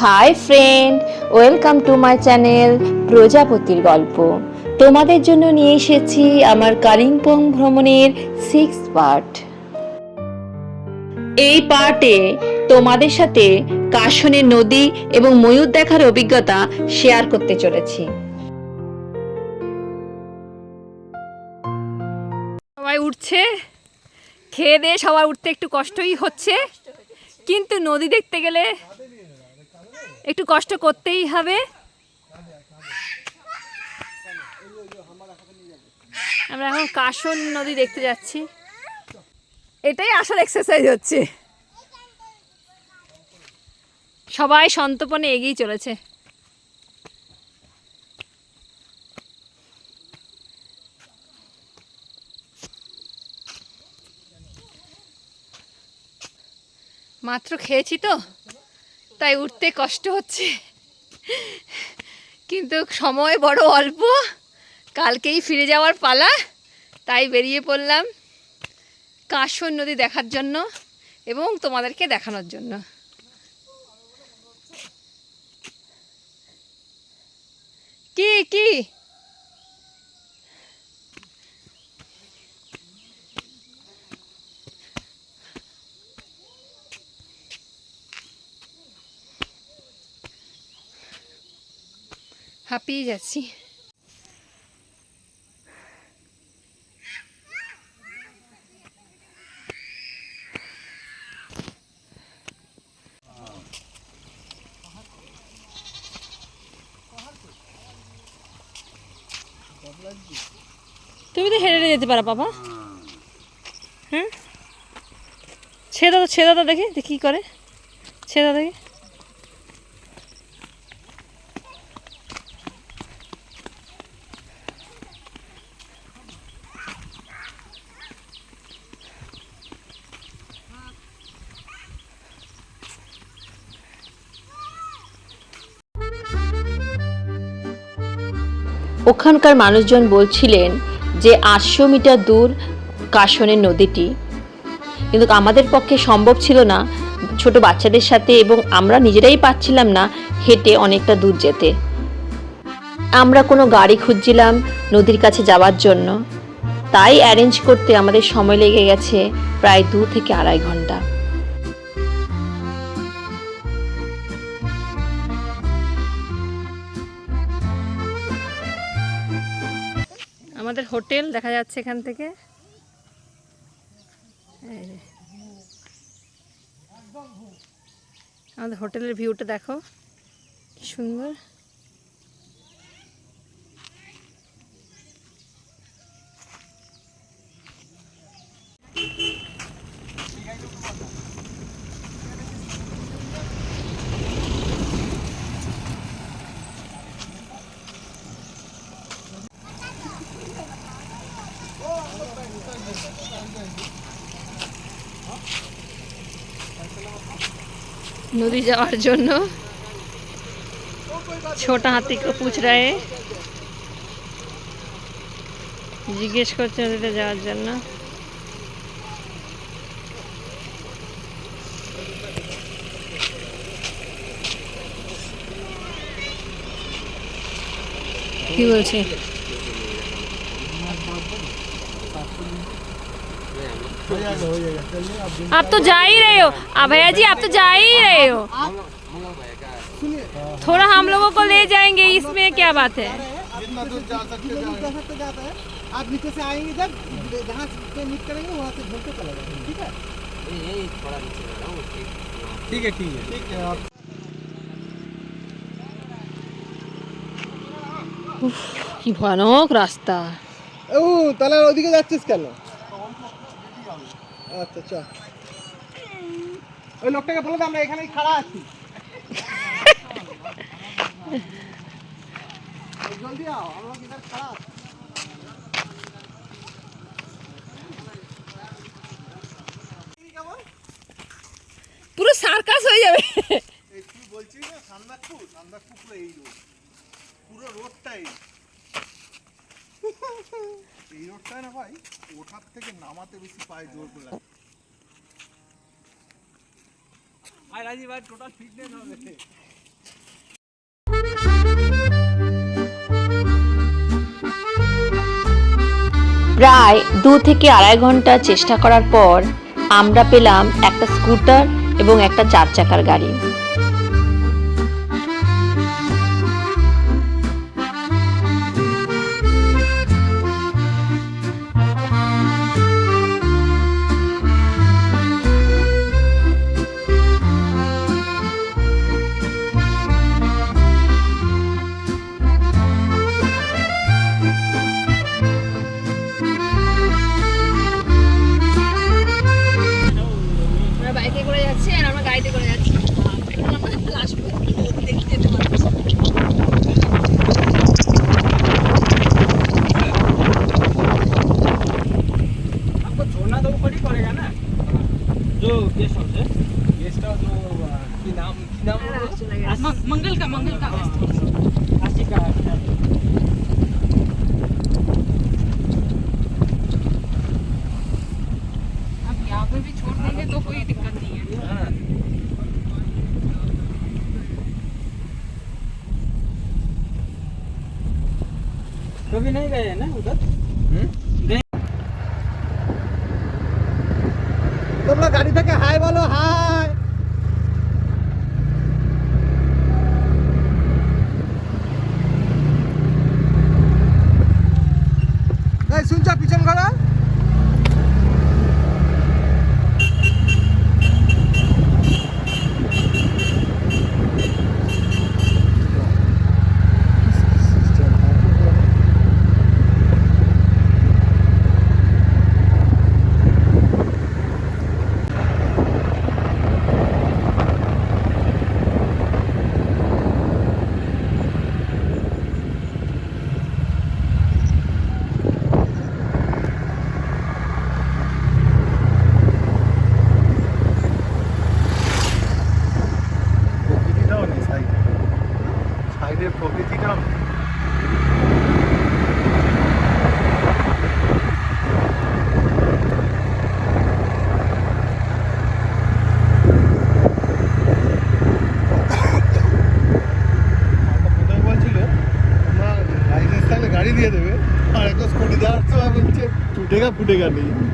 Hi friend welcome to my channel প্রজাপতির গল্প। তোমাদের জন্য নিয়ে এসেছি আমার কালিম্পং ভ্রমণের সিক্স পার্ট এই পার্টে তোমাদের সাথে কাশনের নদী এবং ময়ূর দেখার অভিজ্ঞতা শেয়ার করতে চলেছি। সবাই উঠছে। খেয়ে দিয়ে সবার উঠতে একটু কষ্টই হচ্ছে। কিন্তু নদী দেখতে গেলে একটু কষ্ট করতেই হবে। আমরা এখন কাশন নদী দেখতে যাচ্ছি। এটাই আসল এক্সারসাইজ হচ্ছে। সবাই সন্তপনে এগিয়ে চলেছে। মাত্র খেয়েছি তো? তাই উঠতে কষ্ট হচ্ছে। কিন্তু সময় বড় অল্প। কালকেই ফিরে যাওয়ার পালা। তাই বেরিয়ে পড়লাম কাশন নদী দেখার জন্য এবং তোমাদেরকে দেখানোর জন্য। কি কি? হাঁপিয়ে যাচ্ছি। তুমি তো হেঁটে যেতে পারো বাবা। হ্যাঁ? ছেদা তো ছেদা দেখি কি করে। ছেদা দেখি। ওখানকার মানুষজন বলছিলেন যে আটশো মিটার দূর কাশনের নদীটি। কিন্তু আমাদের পক্ষে সম্ভব ছিল না ছোট বাচ্চাদের সাথে এবং আমরা নিজেরাই পাচ্ছিলাম না হেঁটে অনেকটা দূর যেতে। আমরা কোনো গাড়ি খুঁজছিলাম নদীর কাছে যাওয়ার জন্য। তাই অ্যারেঞ্জ করতে আমাদের সময় লেগে গেছে প্রায় দু থেকে আড়াই ঘণ্টা। আমাদের হোটেল দেখা যাচ্ছে এখান থেকে। আমাদের হোটেলের ভিউটা দেখো কি সুন্দর। नदी যাওয়ার জন্য ছোটা হাতি কো পুছ রায়ে জিজ্ঞেস করছে নদীতে যাওয়ার জন্য। কি বলছে? आप तो जा ही रहे हो आ भैया जी आप तो जा ही रहे हो थोड़ा हम लोगों को ले जाएंगे इसमें क्या बात है जितना दूर जा सकते किलोमीटर जाओ तक तो जाता है आप नीचे से आएंगे इधर जहाँ से मीट करेंगे वहाँ से घूमते चला जाएंगे ठीक है ठीक है ठीक है ठीक है आप কি ভয়ানক রাস্তা ও তাহলে আর ওদিকে যাচ্ছিস কেন আচ্ছা চল ওই লোকটাকে বলে আমরা এখানেই খাড়া আছি। জলদি আও আমরা কিধার খাড়া আছি। পুরো সার্কাস হয়ে যাবে। তুই বলছিস না সান্দাকপুর সান্দাকপুর পুরো এই রোড। পুরো রোডটাই। এই না ভাই ওঠার থেকে নামাতে বেশি পায়ে জোর করে লাগে। ভাই টোটাল ফিটনেস হবে। প্রায় দু থেকে আড়াই ঘণ্টা চেষ্টা করার পর আমরা পেলাম একটা স্কুটার এবং একটা চার চাকার গাড়ি। बी नाही काय ना उधर porque é ali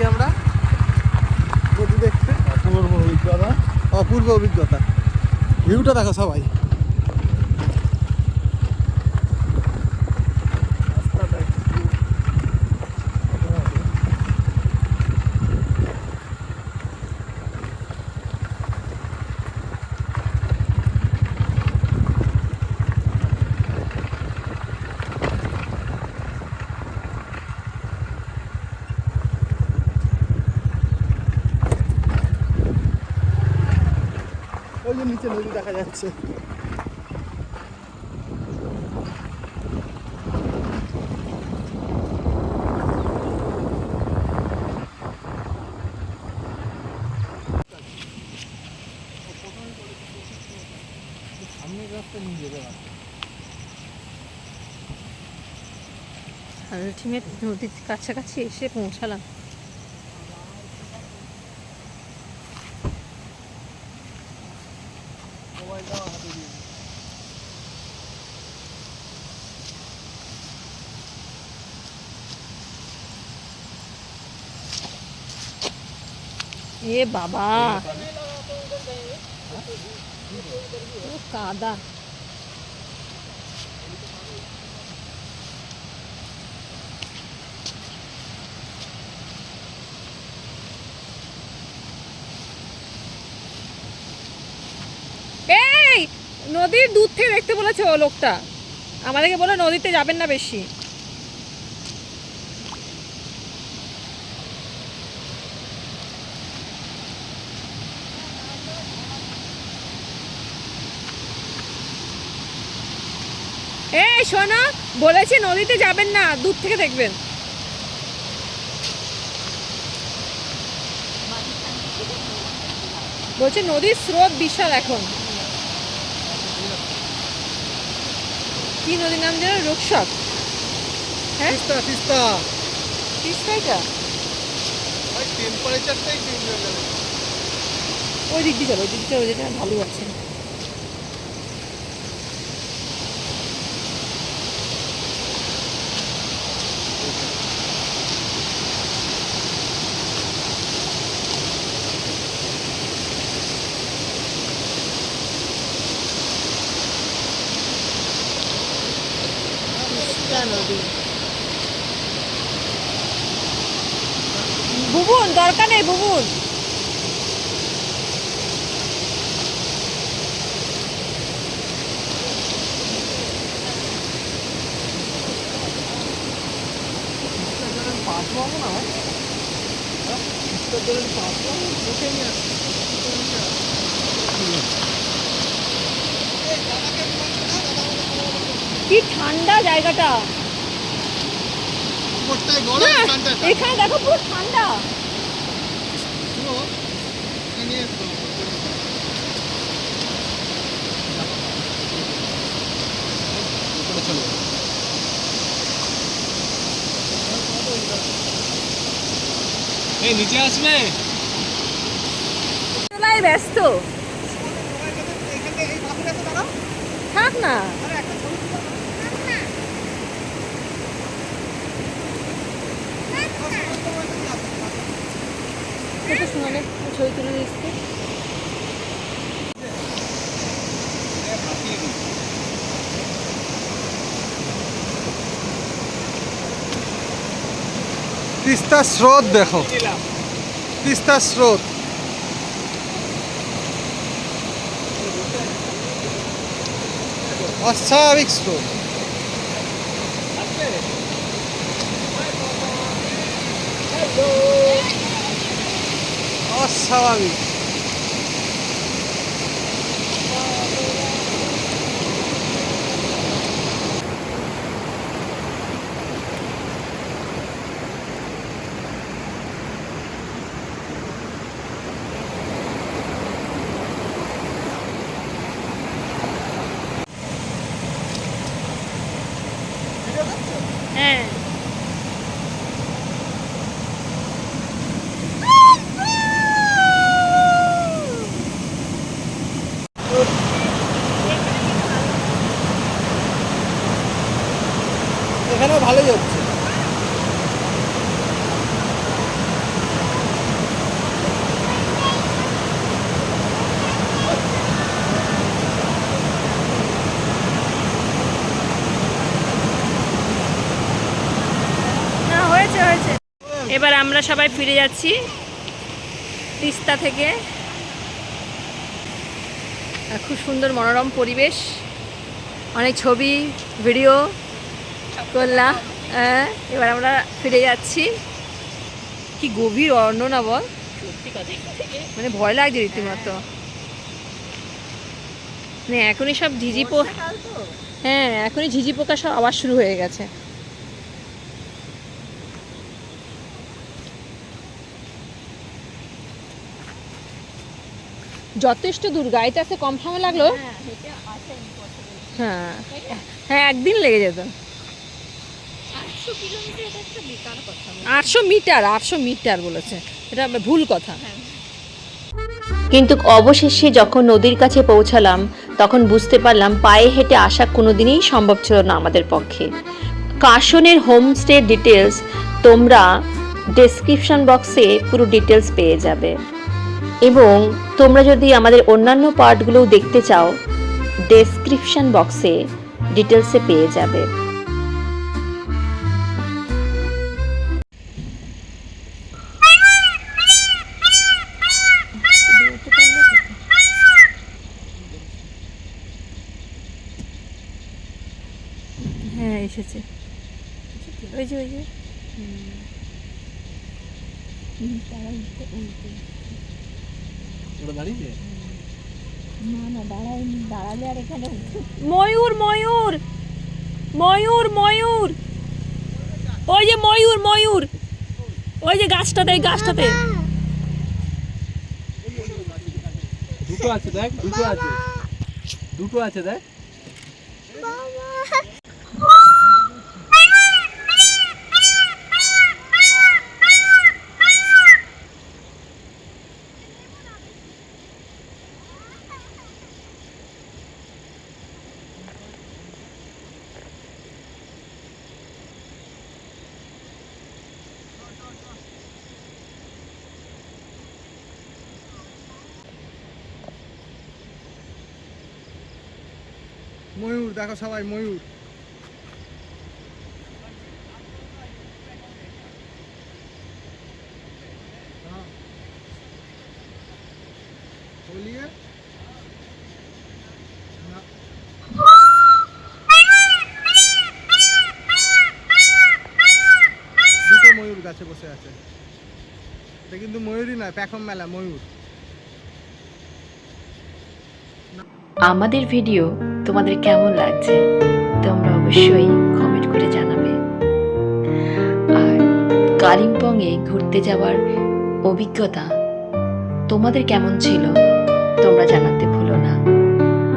এসেছি আমরা। গরু দেখতে। অপূর্ব অভিজ্ঞতা। অপূর্ব অভিজ্ঞতা। ভিউটা দেখো সবাই। ওই যে নিচে নদী দেখা যাচ্ছে। আলটিমেট নদীর কাছাকাছি এসে পৌঁছালাম। vai dar uma rapidinha. E babá. Ah. Cada. নদীর দূর থেকে দেখতে বলেছে ও লোকটা। আমাদেরকে বলে নদীতে যাবেন না বেশি। এই, শোনো, বলেছে নদীতে যাবেন না দূর থেকে দেখবেন। বলছে নদীর স্রোত বিশাল এখন। কি নদীর নাম যেন? রূপসক। হ্যাঁ? তিস্তা তিস্তা। তিস্তাইটা ওই টেম্পারেচারটাই চেঞ্জ হয়ে যাবে ওই দিক দিয়ে চলো ওই দিক দিয়ে চলো যেটা ভালো আছে বুবুন দরকার নেই বুবুন পাঁচ পাবো না তিস্তা জলের পাঁচ পাবো দেখে নিয়ে আসছি কি ঠান্ডা জায়গাটা। উপরটায় গরম ঠান্ডা এখানে দেখো পুরো ঠান্ডা। এই নিচে আসবে? ব্যস্ত। থাক না একটু শোনালে ছবি তুলে দিচ্ছি তিস্তার স্রোত দেখো। তিস্তার স্রোত। অস্বাভাবিক স্রোত। অস্বাভাবিক হ্যাঁ এখানেও ভালোই হচ্ছে না হয়েছে হয়েছে এবার আমরা সবাই ফিরে যাচ্ছি তিস্তা থেকে। খুব সুন্দর মনোরম পরিবেশ। অনেক ছবি ভিডিও করলাম। হ্যাঁ এবার আমরা ফিরে যাচ্ছি। কি গভীর অরণ্য না বল? মানে ভয় লাগছে রীতিমতো। মানে এখনই সব ঝিঝি পো হ্যাঁ এখনই ঝিঝি পোকা সব আবার শুরু হয়ে গেছে। যথেষ্ট দূর গাড়িতে আসতে কম সময় লাগল? হ্যাঁ হ্যাঁ একদিন লেগে যেত। আটশো মিটার আটশো মিটার বলেছে। এটা ভুল কথা। কিন্তু অবশেষে যখন নদীর কাছে পৌঁছালাম তখন বুঝতে পারলাম পায়ে হেঁটে আসা কোনোদিনই সম্ভব ছিল না আমাদের পক্ষে। কাশনের হোমস্টে ডিটেলস তোমরা ডেসক্রিপশন বক্সে পুরো ডিটেলস পেয়ে যাবে। এবং তোমরা যদি আমাদের অন্যান্য পার্টগুলোও দেখতে চাও ডেসক্রিপশন বক্সে ডিটেলসে পেয়ে যাবে। হ্যাঁ এসেছে। ওই যে ওই যে। ওরা দাঁড়িয়ে ময়ূর ময়ূর! ময়ূর ময়ূর! ওই যে ময়ূর ময়ূর! ওই যে গাছটাতে গাছটাতে। দুটো আছে দেখ দুটো আছে। দুটো আছে দেখ। ময়ূর দেখো সবাই ময়ূর हाँ। बोलिए ना। দুটো ময়ূর গাছে বসে আছে এটা কিন্তু ময়ূরই নয় প্যাখম মেলা ময়ূর আমাদের ভিডিও তোমাদের কেমন লাগছে, তোমরা অবশ্যই কমেন্ট করে জানাবে। আর কালিম্পংয়ে ঘুরতে যাওয়ার অভিজ্ঞতা তোমাদের কেমন ছিল, তোমরা জানাতে ভুলো না।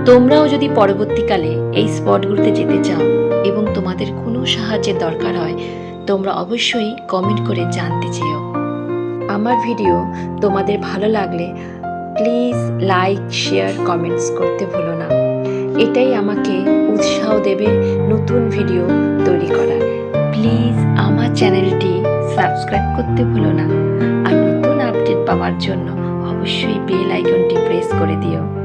তোমরাও যদি পরবর্তীকালে এই স্পটগুলোতে যেতে চাও এবং তোমাদের কোনো সাহায্যের দরকার হয়, তোমরা অবশ্যই কমেন্ট করে জানতে চেও। আমার ভিডিও তোমাদের ভালো লাগলে প্লিজ লাইক শেয়ার কমেন্টস করতে ভুলো না। এটাই আমাকে উৎসাহ দেবে নতুন ভিডিও তৈরি করা প্লিজ আমার চ্যানেলটি সাবস্ক্রাইব করতে ভুলো না। আর নতুন আপডেট পাওয়ার জন্য অবশ্যই বেল আইকনটি প্রেস করে দিও।